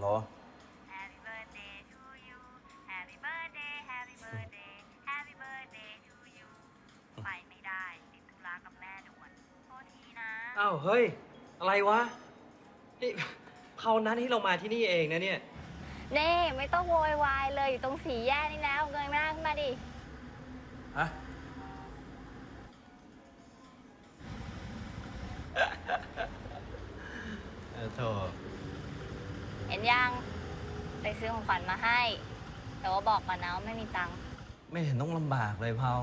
เหรอ Happy birthday to you Happy birthday Happy birthday Happy birthday to you ไปไม่ได้ติดธุระกับแม่ด่วนโทษทีนะ อ้าวเฮ้ย อะไรวะ นี่เขานัดให้เรามาที่นี่เองนะเนี่ย เน่ไม่ต้องโวยวายเลยอยู่ตรงสีแยกนี่แล้วเงยหน้าขึ้นมาดิ ฮะ เออโถ เห็นยังไปซื้อของขวัญมาให้ แต่ว่าบอกก่อนนะว่าไม่มีตังค์ไม่เห็นต้องลำบากเลยเผา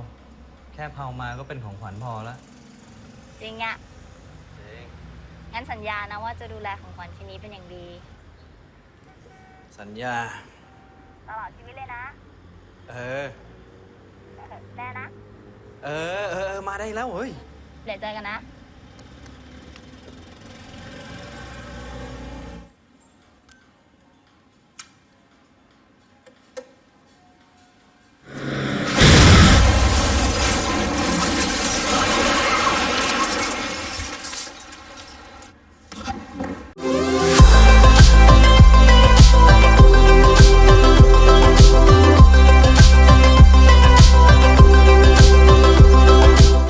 แค่เผามาก็เป็นของขวัญพอแล้วจริงอะงั้นสัญญานะว่าจะดูแลของขวัญชิ้นนี้เป็นอย่างดี สัญญา ตลอดชีวิตเลยนะ เออ แน่นะ เออเออเออมาได้แล้วเฮ้ย เดี๋ยวเจอกันนะเ